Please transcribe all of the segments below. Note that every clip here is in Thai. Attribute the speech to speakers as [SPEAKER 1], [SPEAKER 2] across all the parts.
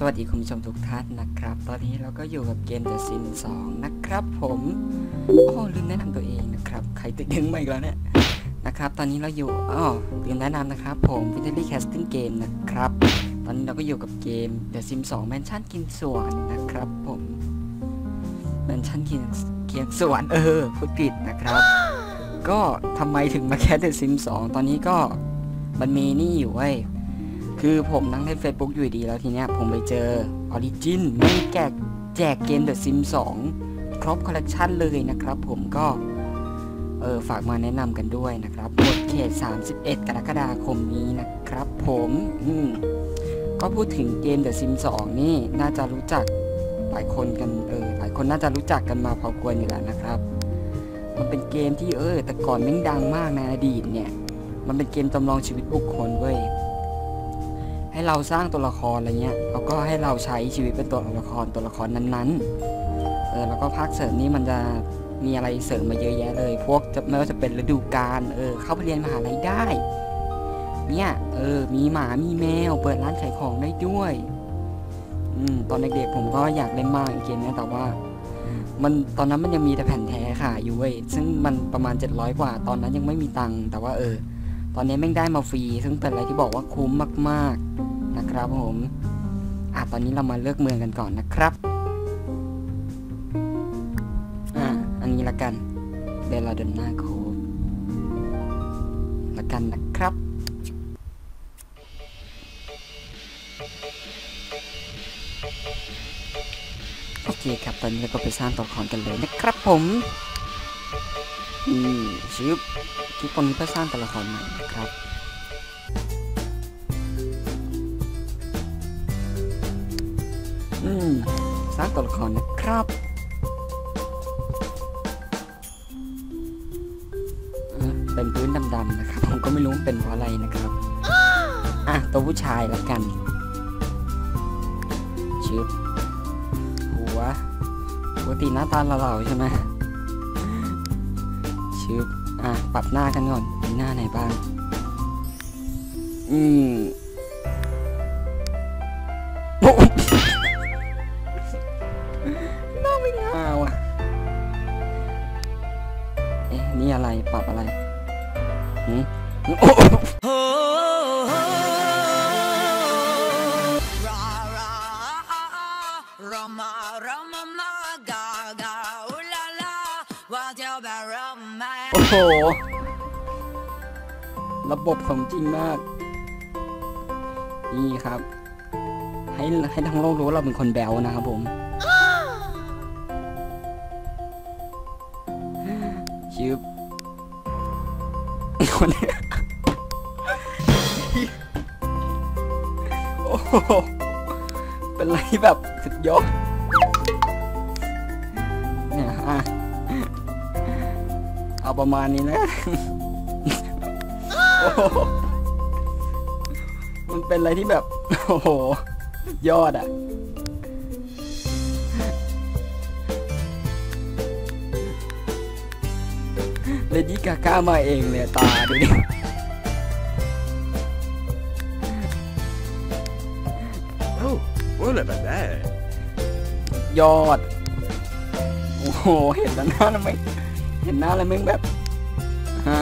[SPEAKER 1] สวัสดีคุณผู้ชมทุกท่านนะครับ ตอนนี้เราก็อยู่กับเกม The Sims 2 นะครับ ผมโอ้ลืมแนะนำตัวเองนะครับ ใครติดดึงมาอีกแล้วเนี่ยนะครับ ตอนนี้เราอยู่อ๋อลืมแนะนำนะครับ ผม v i t a l y Casting Game นะครับ ตอนนี้เราก็อยู่กับเกม The Sims 2 Mansion กินสวนนะครับผม Mansion กินเกียนสวนเออพูดผิดนะครับ ก็ทำไมถึงมาแคส The Sims 2 ตอนนี้ก็มันมีนี่อยู่เว้ย คือผมนั่งเล่น Facebook อยู่ดีแล้วทีเนี้ยผมไปเจอ Origin ไม่แจกแจกเกม The Sims 2 ครบคอลเลกชันเลยนะครับผมก็เออฝากมาแนะนำกันด้วยนะครับหมดเขต 31 กรกฎาคมนี้นะครับผมอืมก็พูดถึงเกม The Sims 2 นี่น่าจะรู้จักหลายคนกันเออหลายคนน่าจะรู้จักกันมาพอควรอยู่แล้วนะครับ มันเป็นเกมที่เออแต่ก่อนแม่งดังมากในอดีตเนี่ย มันเป็นเกมจำลองชีวิตบุคคลเว้ย ให้เราสร้างตัวละครอะไรเงี้ยแล้วก็ให้เราใช้ชีวิตเป็นตัวละครตัวละครนั้นๆเออแล้วก็ภาคเสริมนี่มันจะมีอะไรเสริมมาเยอะแยะเลย พวกจะไม่ว่าจะเป็นฤดูกาลเออเข้าไปเรียนมหาลัยได้ เนี่ยเออมีหมามีแมว เปิดร้านขายของได้ด้วยอืมตอนเด็กๆผมก็อยากเล่นมากเกมนี้แต่ว่า มันตอนนั้นมันยังมีแต่แผ่นแท้ค่ะอยู่เว้ยซึ่งมันประมาณ 700 กว่า ตอนนั้นยังไม่มีตังค์แต่ว่าเออ ตอนนี้แม่งได้มาฟรีซึ่งเป็นอะไรที่บอกว่าคุ้มมากๆ นะครับผมอะตอนนี้เรามาเลือกเมืองกันก่อนนะครับอะอันนี้ละกันเบลลาดอนนาโคละกันนะครับโอเคครับตอนนี้เราก็ไปสร้างตัวละครกันเลยนะครับผมอืมชิบคลิปตรงนี้เพื่อสร้างตัวละครใหม่นะครับ อืมสร้างตัวละครนะครับเป็นพื้นดำๆนะครับ ผมก็ไม่รู้เป็นเพราะอะไรนะครับ อะ ตัวผู้ชายละกันชื่อหัวปกติหน้าตาเราๆใช่ไหมชื่ออะ ปรับหน้ากันก่อนมีหน้าไหนบ้าง อืม บบของจริงมาก นี่ครับ ให้ให้ทั้งโลกรู้ว่าเราเป็นคนแบวนะครับผม ชิบคนโอ้โหเป็นไรแบบสุดยอดเนี่ยอะเอาประมาณนี้นะ มันเป็นอะไรที่แบบ โอ้โห ยอดอะ เลดี้กาก้ามาเองเลยตาดูดิ
[SPEAKER 2] Oh, what about that?
[SPEAKER 1] ยอด โอ้โห เห็นแล้วหน้าแล้วไหมเห็นหน้าแล้วมึงแบบฮ่า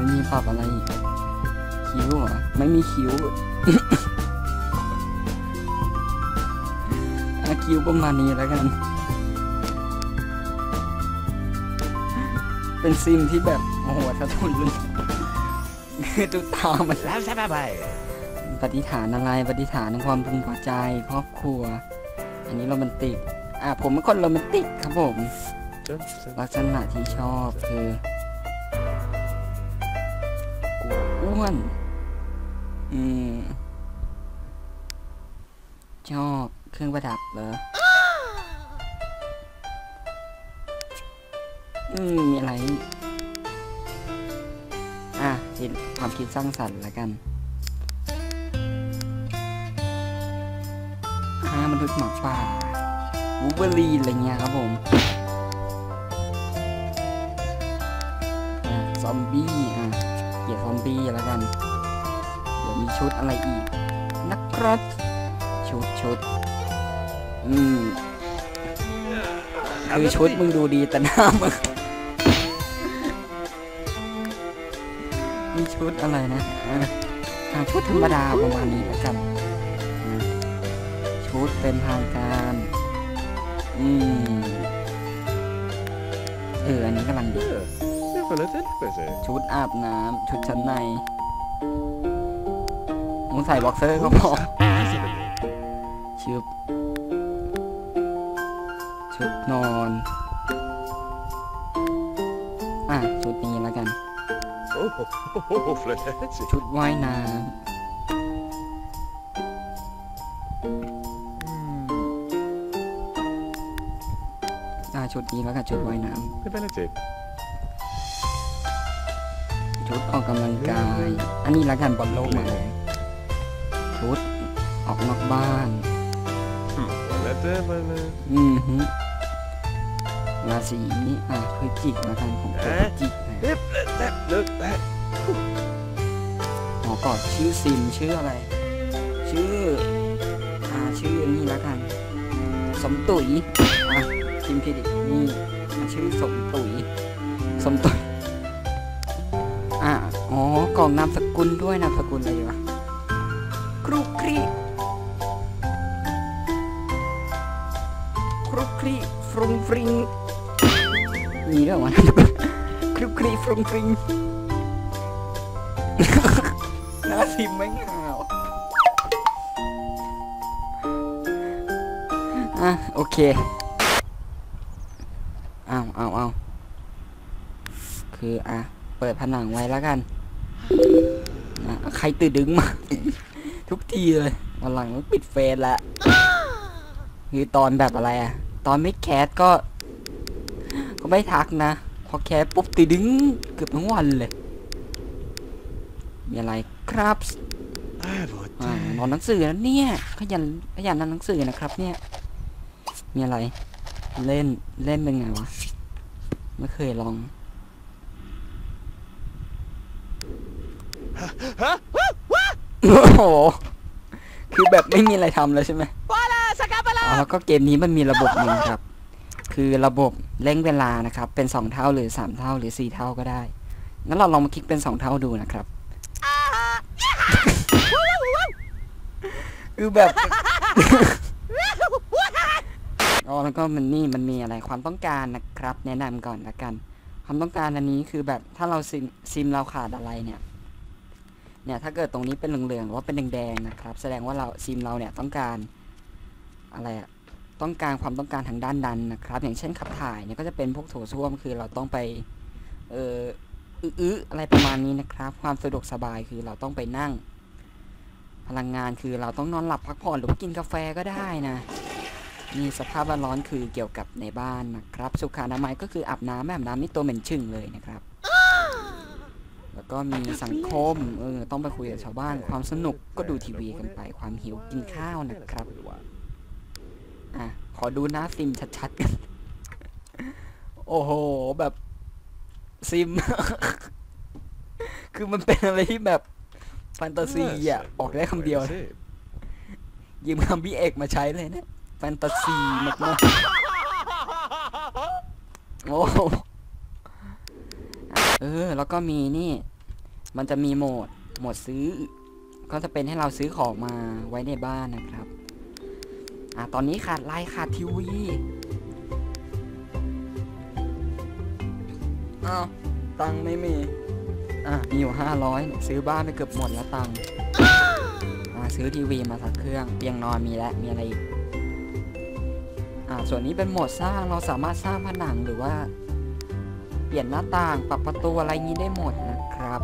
[SPEAKER 1] ไม่มีปรับอะไรอีกคิ้วเหรอไม่มีคิ้วคิ้วประมาณนี้แล้วกัน เป็นซิมที่แบบโอ้โหสะทุนเลยคือตุตามัน
[SPEAKER 2] That's about that.
[SPEAKER 1] ปฏิฐานอะไรปฏิฐานในความพึงพอใจครอบครัว อันนี้โรแมนติก อะผมเป็นคนโรแมนติกครับผม ลักษณะที่ชอบคือ อนอืมชอบเครื่องประดับเหรออืมมีอะไร อะจิตความคิดสร้างสรรค์แล้วกันห้ามนุษย์หมาป่าวูเบอรีอะไรเงี้ยครับผมซอมบี้อะ กียดซอมบี้แล้วกัน เดี๋ยวมีชุดอะไรอีกนะครับชุดชุดอืมคือชุดมึงดูดีแต่หน้ามึงมีชุดอะไรนะชุดธรรมดาประมาณนี้แล้วกัน ชุดเป็นทางการอืมเอออันนี้กำลังดี
[SPEAKER 2] Yeah. Det var lite intressant.
[SPEAKER 1] ชุดอาบน้ำชุดชั้นในมึงใส่บ็อกเซอร์ก็พอ ชุดชุดนอน อะ ชุดนี้แล้วกัน
[SPEAKER 2] Oh, oh, oh, flättigt.
[SPEAKER 1] ชุดว่ายน้
[SPEAKER 2] Mm. ำ
[SPEAKER 1] อะชุดนี้แล้วกันชุดว่ายน้
[SPEAKER 2] Det är väldigt typ. ำ
[SPEAKER 1] ชุดออกกำลังกาย อันนี้แล้วกันบอลโลกมาเลยชุดออกนอกบ้าน
[SPEAKER 2] Hmm. Lite, men... eh,
[SPEAKER 1] อืมฮึราศีอะพฤศจิกแล้วกันผมเกิดพฤศจิกนะ
[SPEAKER 2] Det, det, det, det.
[SPEAKER 1] หมอก่อนชื่อซิมชื่ออะไร ชื่ออ่าชื่อนี่แล้วกัน สมตุ๋ยอะซิมพิดิกนี่อะชื่อสมตุ๋ยสมตุ๋ยอะ อ๋องนามสกุลด้วยนามสกุลอะไรวะครุครีครุครีฟรุงฟริงมีด้วยวะนามสกุลครุครีฟรุงฟริงน้าซิมไม่งาวอะโอเคเอาเอาเอาคืออะ เปิดผนังไว้แล้วกัน ใครตื่นดึงมา ทุกทีเลยวันหลังต้องปิดเฟซละคือตอนแบบอะไรอะตอนไม่แคสก็ ก็ไม่ทักนะ พอแคสปุ๊บตื่นดึงเกือบทั้งวันเลย มีอะไรครับ
[SPEAKER 2] Det var
[SPEAKER 1] อ่านอนหนังสือนะเนี่ยขยันขยันนอนหนังสือนะครับ เนี่ย มีอะไร เล่นเล่นเป็นไงวะไม่เคยลอง โอ้โห คือแบบไม่มีอะไรทำเลยใช่ไหมอ๋อแล้วก็เกมนี้มันมีระบบหนึ่งครับ คือระบบเร่งเวลานะครับ เป็นสองเท่าหรือสามเท่าหรือสี่เท่าก็ได้ งั้นเราลองมาคลิกเป็นสองเท่าดูนะครับ คือแบบ อ๋อแล้วก็มันนี่มันมีอะไรความต้องการนะครับ แนะนำก่อนละกัน ความต้องการอันนี้คือแบบถ้าเราซิมซิมเราขาดอะไรเนี่ย เนี่ยถ้าเกิดตรงนี้เป็นเหลืองๆหรือว่าเป็นแดงๆนะครับ แสดงว่าเราซิมเราเนี่ยต้องการอะไรอะต้องการความต้องการทางด้านดันนะครับ อย่างเช่นขับถ่ายเนี่ยก็จะเป็นพวกโถส้วมคือเราต้องไปเอออื้ออะไรประมาณนี้นะครับ ความสะดวกสบายคือเราต้องไปนั่ง พลังงานคือเราต้องนอนหลับพักผ่อนหรือว่ากินกาแฟก็ได้นะนี่สภาพแวดล้อมคือเกี่ยวกับในบ้านนะครับ สุขอนามัยก็คืออาบน้ำไม่อาบน้ำนี่ตัวเหม็นชึ่งเลยนะครับ ก็มีสังคมเออต้องไปคุยกับชาวบ้าน ความสนุกก็ดูทีวีกันไป ความหิวกินข้าวนะครับอะขอดูหน้าซิมชัดๆกันโอ้โห แบบซิม คือมันเป็นอะไรที่แบบแฟนตาซีอะ ออกได้คำเดียวเลย
[SPEAKER 2] Typ.
[SPEAKER 1] ยืมคำพี่เอกมาใช้เลยนะแฟนตาซีมากๆโอ้โหเออ แล้วก็มีนี่ มันจะมีโหมดโหมดซื้อ ก็จะเป็นให้เราซื้อของมาไว้ในบ้านนะครับ อะตอนนี้ขาดไลน์ขาดทีวีอ้าวตังค์ไม่มี อะมีอยู่ห้าร้อยซื้อบ้านไปเกือบหมดแล้วตังค์อ่าซื้อทีวีมาสักเครื่องเตียงนอนมีแล้วมีอะไรอีกอ่าส่วนนี้เป็นโหมดสร้างเราสามารถสร้างผนังหรือว่า เปลี่ยนหน้าต่างปรับประตูอะไรงี้ได้หมดนะครับ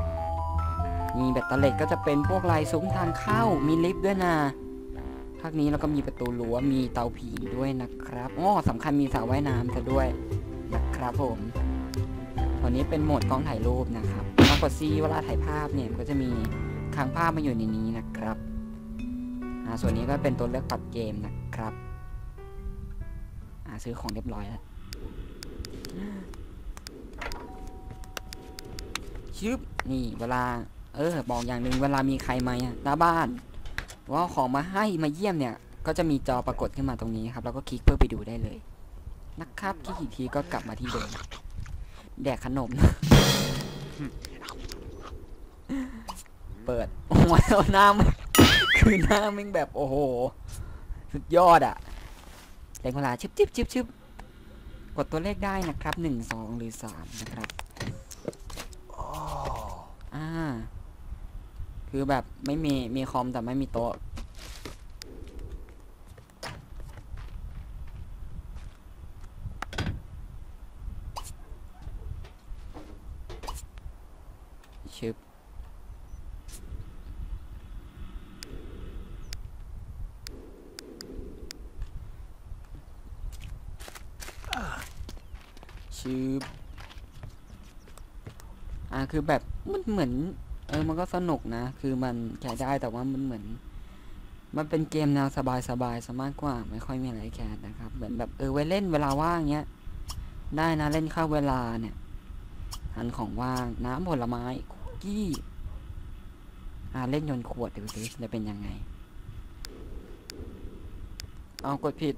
[SPEAKER 1] มีแบตเตอรี่ก็จะเป็นพวกลายซุ้มทางเข้า มีลิฟต์ด้วยนะภาคนี้แล้วก็มีประตูรั้ว มีเตาผีด้วยนะครับอ๋อสำคัญมีสระว่ายน้ำซะด้วยนะครับผมตัวนี้เป็นโหมดกล้องถ่ายรูปนะครับมากกดซีเวลาถ่ายภาพเนี่ยก็จะมีค้างภาพมาอยู่ในนี้นะครับอ่าส่วนนี้ก็เป็นตัวเลือกปรับเกมนะครับอ่าซื้อของเรียบร้อยแล้วชึบนี่เวลา เออ บอกอย่างหนึ่งเวลามีใครมาหน้าบ้านว่าของมาให้มาเยี่ยมเนี่ย ก็จะมีจอปรากฏขึ้นมาตรงนี้ครับ แล้วก็คลิกเพื่อไปดูได้เลยนะครับคลิกอีกทีก็กลับมาที่เดิมแดกขนม เปิดโอ้ยหน้าคือหน้ามึงแบบโอ้โห สุดยอดอะเล็งเวลาชึบชึบชึบชึบกดตัวเลขได้นะครับหนึ่งสองหรือสามนะครับ อ่า คือแบบไม่มีมีคอมแต่ไม่มีโต๊ะ ชึบชืบอ่าคือแบบมันเหมือน เออ มันก็สนุกนะ คือมันแค่ได้แต่ว่ามันเหมือน มันเป็นเกมแนวสบายๆซะมากกว่า ไม่ค่อยมีอะไรแคสนะครับ เหมือนแบบเออไว้เล่นเวลาว่างเงี้ย ได้นะเล่นข้าเวลาเนี่ยหันของว่างน้ำผลไม้คุกกี้ อ่าเล่นโยนขวดดูสิจะเป็นยังไง เอากดผิด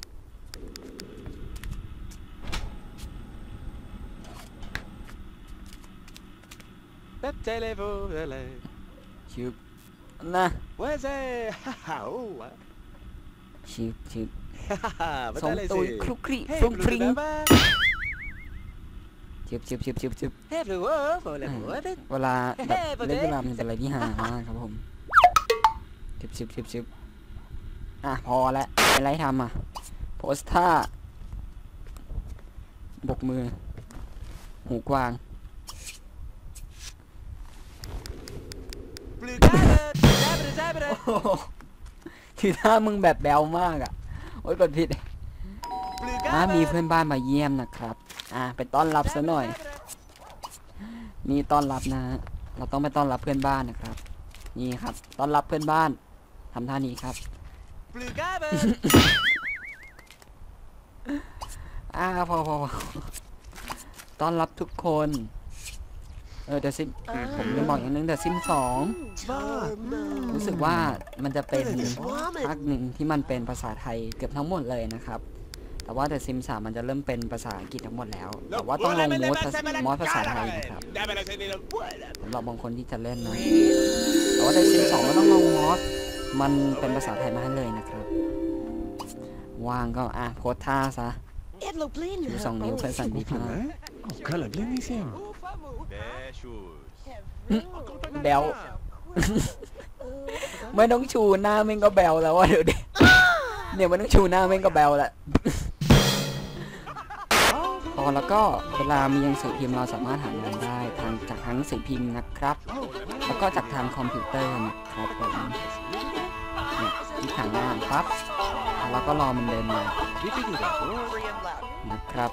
[SPEAKER 2] That telephone, tele.
[SPEAKER 1] ชืบนะ
[SPEAKER 2] Where's it? Haha, oh, ah.
[SPEAKER 1] ชืบชืบ
[SPEAKER 2] Haha,
[SPEAKER 1] สอง
[SPEAKER 2] what
[SPEAKER 1] ตุย
[SPEAKER 2] is
[SPEAKER 1] คลุ
[SPEAKER 2] it?
[SPEAKER 1] กคลิ
[SPEAKER 2] Hey,
[SPEAKER 1] ฟรุ้งฟริ้ง
[SPEAKER 2] Blue Baba.
[SPEAKER 1] ชืบชืบชืบชืบชืบ
[SPEAKER 2] Hey, Blue Wolf, oh,
[SPEAKER 1] อ่า
[SPEAKER 2] Blue Wolf.
[SPEAKER 1] เวลาแบบ
[SPEAKER 2] เฮ้ย
[SPEAKER 1] เล่น
[SPEAKER 2] เฮ้ย
[SPEAKER 1] เวลามันเป็นอะไรที่หามากครับผมชืบชืบชืบชืบอะพอแล้วอะไรทำอะโพสท่าบกมือ หูกวาง
[SPEAKER 2] Gabbard, Gabbard.
[SPEAKER 1] คือถ้ามึงแบบแบวมากอะ โอ๊ยกดผิด
[SPEAKER 2] Blue
[SPEAKER 1] อะมี
[SPEAKER 2] Gabbard.
[SPEAKER 1] เพื่อนบ้านมาเยี่ยมนะครับ อะไปต้อนรับซะหน่อย นี่ต้อนรับนะฮะเราต้องไปต้อนรับเพื่อนบ้านนะครับ นี่ครับ ต้อนรับเพื่อนบ้านทำท่านี้ครับ
[SPEAKER 2] Blue Gabbard.
[SPEAKER 1] อ่าพอพอพอต้อนรับทุกคน เออเดอะซิมผมลืมบอกอย่างนึงเดอะซิมสองรู้สึกว่ามันจะเป็นภาคหนึ่งที่มันเป็นภาษาไทยเกือบทั้งหมดเลยนะครับ แต่ว่าเดอะซิมสามมันจะเริ่มเป็นภาษาอังกฤษทั้งหมดแล้ว แต่ว่าต้องลงมอสภาษามอสภาษาไทยนะครับสำหรับบางคนที่จะเล่นนะแต่ว่าเดอะซิมสองก็ต้องลงมอสมันเป็นภาษาไทยมาให้เลยนะครับว่างก็อะโพสท่าซะชูสองนิ้วเพื่อสันติภาพ
[SPEAKER 2] Oh, quella bellissima.
[SPEAKER 1] แบลไม่ต้องชูหน้าแม่งก็แบลแล้วว่าเดี๋ยวดิเนี่ยมันต้องชูหน้าแม่งก็แบลแหละพอแล้วก็เวลามีหนังสือพิมพ์เราสามารถหางานได้ทางจากทางหนังสือพิมพ์นะครับ แล้วก็จากทางคอมพิวเตอร์นะครับผมเนี่ยที่หางานปั๊บแล้วก็รอมันเดินมา
[SPEAKER 2] Ripidi da po.
[SPEAKER 1] นะครับ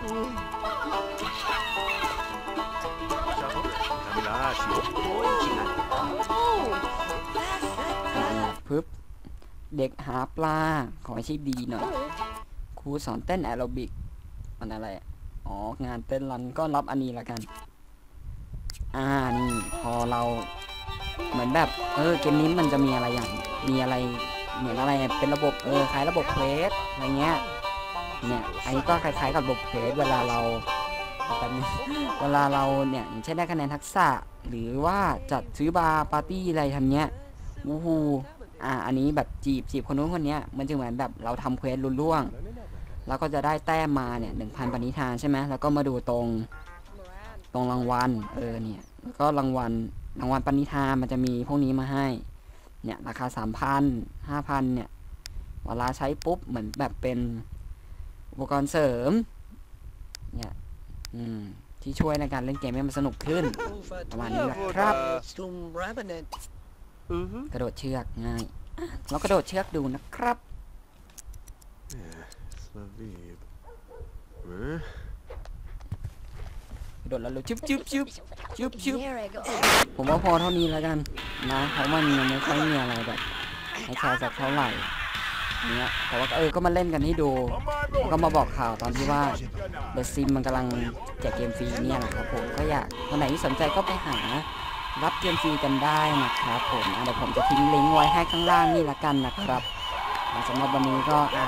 [SPEAKER 1] ปึ๊บเด็กหาปลา ขอให้ชื่อดีหน่อย ครูสอนเต้นแอโรบิก มันอะไร อ๋อ งานเต้นรันก็รับอันนี้ละกัน อ่า นี่ พอเรา เหมือนแบบ เออ เกมนี้มันจะมีอะไรอย่าง มีอะไร เหมือนอะไร เป็นระบบ เออ คล้ายระบบเพลสอะไรเงี้ย เนี่ยอันนี้ก็คล้ายๆกับระบบเพลสเวลาเราแบบนี้เวลาเราเนี่ยอย่างเช่นได้คะแนนทักษะ หรือว่าจัดซื้อบาร์ปาร์ตี้อะไรทำเนี้ยวูฮูอ่าอันนี้แบบจีบจีบคนนู้นคนเนี้ยมันจะเหมือนแบบเราทำเควสลุล่วงแล้วก็จะได้แต้มมาเนี่ยหนึ่งพันปณิธานใช่ไหมแล้วก็มาดูตรงตรงรางวัลเออเนี่ยแล้วก็รางวัลรางวัลปณิธานมันจะมีพวกนี้มาให้ เนี่ยราคาสามพันห้าพันเนี่ยเวลาใช้ปุ๊บเหมือนแบบเป็น อุปกรณ์เสริม เนี่ยอืมที่ช่วยในการเล่นเกมให้มันสนุกขึ้น ประมาณนี้แหละครับ
[SPEAKER 3] Stum Rabbit.
[SPEAKER 2] Mhm.
[SPEAKER 1] กระโดดเชือกง่ายอะเรากระโดดเชือกดูนะครับ
[SPEAKER 2] Slavib. Eh?
[SPEAKER 1] กระโดดแล้วเร็วชึบชึบชึบชึบชึบ
[SPEAKER 3] Here I go.
[SPEAKER 1] ผมว่าพอเท่านี้แล้วกัน นะเพราะมันยังไม่ค่อยมีอะไรแบบให้แชร์สักเท่าไหร่ เนี้ยแต่ว่าเออก็มาเล่นกันให้ดูแล้วก็มาบอกข่าวตอนที่ว่าเดอะซิมมันกำลังแจกเกมฟรีเนี่ยแหละครับผมก็อยากคนไหนที่สนใจก็ไปหารับเกมฟรีกันได้นะครับผมเดี๋ยวผมจะทิ้งลิงก์ไว้ให้ข้างล่างนี่ละกันนะครับสำหรับวันนี้ก็อะ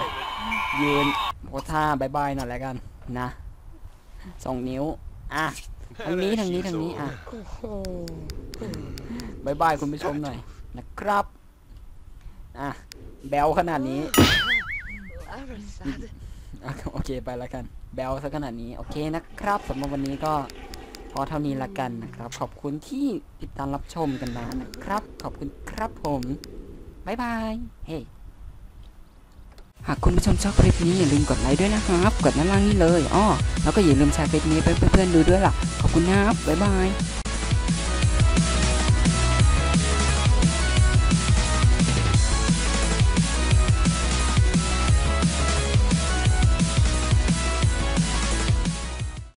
[SPEAKER 1] ยืนโพท่าบายบายหน่อยแล้วกันนะสองนิ้วอะทางนี้ทางนี้ทางนี้อะบายบายคุณผู้ชมหน่อยนะครับอะ แบลขนาดนี้อะโอเคไปแล้วกัน แบลซะขนาดนี้ โอเคนะครับสำหรับวันนี้ก็พอเท่านี้ละกันนะครับ ขอบคุณที่ติดตามรับชมกันมานะครับ ขอบคุณครับผมบายบายเฮ้หากคุณผู้ชมชอบคลิปนี้อย่าลืมกดไลค์ด้วยนะครับ กดด้านล่างนี้เลยอ้อแล้วก็อย่าลืมแชร์คลิปนี้ไปเพื่อนๆดูด้วยล่ะ ขอบคุณนะครับ บ๊ายบาย